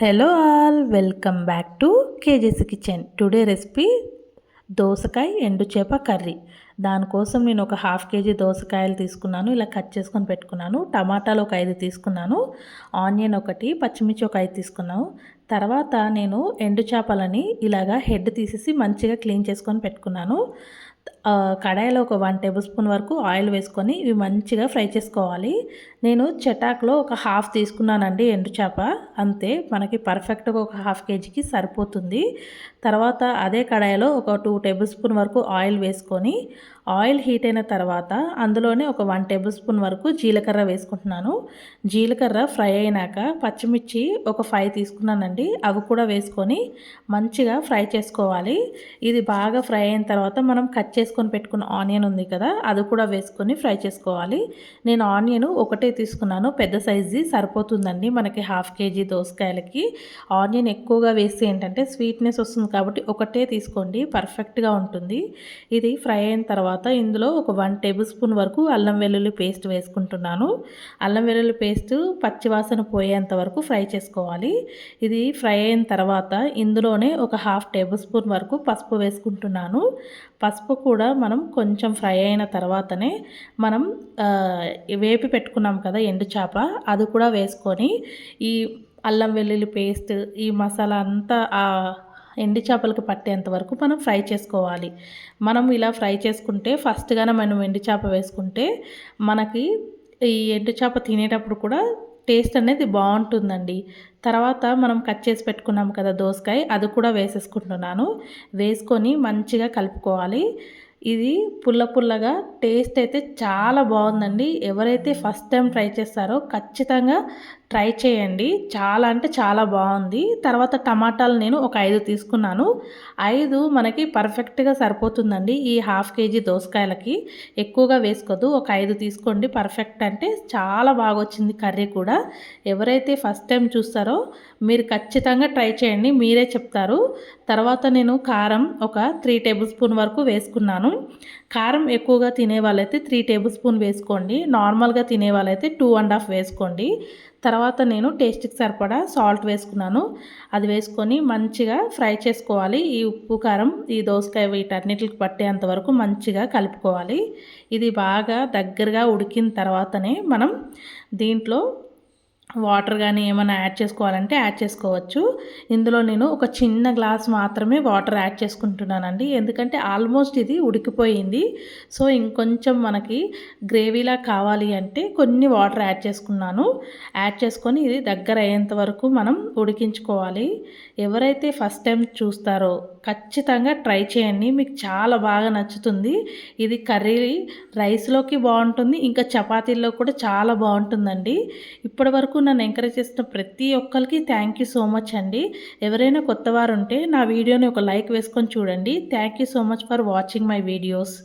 Hello all welcome back to KJ's kitchen today recipe దోసకాయ ఎండు చేప కర్రీ. దానికోసం నేను ఒక హాఫ్ కేజీ దోసకాయలు తీసుకున్నాను ఇలా కట్ చేసుకొని పెట్టుకున్నాను. టమాటాలు ఒక ఐదు తీసుకున్నాను ఆనియన్ ఒకటి పచ్చిమిర్చి ఒక ఐదు తీసుకున్నాను. తర్వాత నేను ఎండు చేపలని ఇలాగా హెడ్ తీసేసి మంచిగా క్లీన్ చేసుకొని పెట్టుకున్నాను. కడాయిలో ఒక వన్ టేబుల్ స్పూన్ వరకు ఆయిల్ వేసుకొని ఇవి మంచిగా ఫ్రై చేసుకోవాలి. నేను చటాక్లో ఒక హాఫ్ తీసుకున్నానండి ఎండు చేప. అంతే మనకి పర్ఫెక్ట్గా ఒక హాఫ్ కేజీకి సరిపోతుంది. తర్వాత అదే కడాయిలో ఒక టూ టేబుల్ స్పూన్ వరకు ఆయిల్ వేసుకొని ఆయిల్ హీట్ అయిన తర్వాత అందులోనే ఒక వన్ టేబుల్ స్పూన్ వరకు జీలకర్ర వేసుకుంటున్నాను. జీలకర్ర ఫ్రై అయినాక పచ్చిమిర్చి ఒక ఫైవ్ తీసుకున్నానండి. అవి కూడా వేసుకొని మంచిగా ఫ్రై చేసుకోవాలి. ఇది బాగా ఫ్రై అయిన తర్వాత మనం కట్ చేసుకొని పెట్టుకున్న ఆనియన్ ఉంది కదా అది కూడా వేసుకొని ఫ్రై చేసుకోవాలి. నేను ఆనియన్ ఒకటే తీసుకున్నాను పెద్ద సైజు సరిపోతుందండి మనకి హాఫ్ కేజీ దోసకాయలకి. ఆనియన్ ఎక్కువగా వేస్తే ఏంటంటే స్వీట్నెస్ వస్తుంది కాబట్టి ఒకటే తీసుకోండి పర్ఫెక్ట్గా ఉంటుంది. ఇది ఫ్రై అయిన తర్వాత తర్వాత ఇందులో ఒక వన్ టేబుల్ స్పూన్ వరకు అల్లం వెల్లుల్లి పేస్ట్ వేసుకుంటున్నాను. అల్లం వెల్లుల్లి పేస్ట్ పచ్చివాసన పోయేంత వరకు ఫ్రై చేసుకోవాలి. ఇది ఫ్రై అయిన తర్వాత ఇందులోనే ఒక హాఫ్ టేబుల్ స్పూన్ వరకు పసుపు వేసుకుంటున్నాను. పసుపు కూడా మనం కొంచెం ఫ్రై అయిన తర్వాతనే మనం వేపి పెట్టుకున్నాం కదా ఎండు చేప అది కూడా వేసుకొని ఈ అల్లం వెల్లుల్లి పేస్ట్ ఈ మసాలా అంతా ఎండి చేపలకు పట్టేంత వరకు మనం ఫ్రై చేసుకోవాలి. మనం ఇలా ఫ్రై చేసుకుంటే ఫస్ట్గానే మనం ఎండి చేప వేసుకుంటే మనకి ఈ ఎండు చేప తినేటప్పుడు కూడా టేస్ట్ అనేది బాగుంటుందండి. తర్వాత మనం కట్ చేసి పెట్టుకున్నాం కదా దోసకాయ అది కూడా వేసేసుకుంటున్నాను. వేసుకొని మంచిగా కలుపుకోవాలి. ఇది పుల్ల పుల్లగా టేస్ట్ అయితే చాలా బాగుందండి. ఎవరైతే ఫస్ట్ టైం ట్రై చేస్తారో ఖచ్చితంగా ట్రై చేయండి. చాలా అంటే చాలా బాగుంది. తర్వాత టమాటాలు నేను ఒక ఐదు తీసుకున్నాను. ఐదు మనకి పర్ఫెక్ట్గా సరిపోతుందండి ఈ హాఫ్ కేజీ దోసకాయలకి. ఎక్కువగా వేసుకోదు. ఒక ఐదు తీసుకోండి. పర్ఫెక్ట్ అంటే చాలా బాగా వచ్చింది కర్రీ కూడా. ఎవరైతే ఫస్ట్ టైం చూస్తారో మీరు ఖచ్చితంగా ట్రై చేయండి. మీరే చెప్తారు. తర్వాత నేను కారం ఒక త్రీ టేబుల్ స్పూన్ వరకు వేసుకున్నాను. కారం ఎక్కువగా తినే వాళ్ళైతే త్రీ టేబుల్ స్పూన్ వేసుకోండి. నార్మల్గా తినే వాళ్ళైతే టూ అండ్ హాఫ్ వేసుకోండి. తర్వాత నేను టేస్ట్కి సరిపడా సాల్ట్ వేసుకున్నాను. అది వేసుకొని మంచిగా ఫ్రై చేసుకోవాలి. ఈ ఉప్పు కారం ఈ దోసకాయ వీటన్నిటికి పట్టేంత వరకు మంచిగా కలుపుకోవాలి. ఇది బాగా దగ్గరగా ఉడికిన తర్వాతనే మనం దీంట్లో వాటర్ కానీ ఏమైనా యాడ్ చేసుకోవాలంటే యాడ్ చేసుకోవచ్చు. ఇందులో నేను ఒక చిన్న గ్లాస్ మాత్రమే వాటర్ యాడ్ చేసుకుంటున్నానండి. ఎందుకంటే ఆల్మోస్ట్ ఇది ఉడికిపోయింది. సో ఇంకొంచెం మనకి గ్రేవీలా కావాలి అంటే కొన్ని వాటర్ యాడ్ చేసుకున్నాను. యాడ్ చేసుకొని ఇది దగ్గర అయ్యేంత వరకు మనం ఉడికించుకోవాలి. ఎవరైతే ఫస్ట్ టైం చూస్తారో ఖచ్చితంగా ట్రై చేయండి. మీకు చాలా బాగా నచ్చుతుంది. ఇది కర్రీ రైస్లోకి బాగుంటుంది. ఇంకా చపాతీల్లో కూడా చాలా బాగుంటుందండి. ఇప్పటి వరకు నన్ను ఎంకరేజ్ చేసిన ప్రతి ఒక్కరికి థ్యాంక్ యూ సో మచ్ అండి. ఎవరైనా కొత్త వారు ఉంటే నా వీడియోని ఒక లైక్ వేసుకొని చూడండి. Thank you so much for watching my videos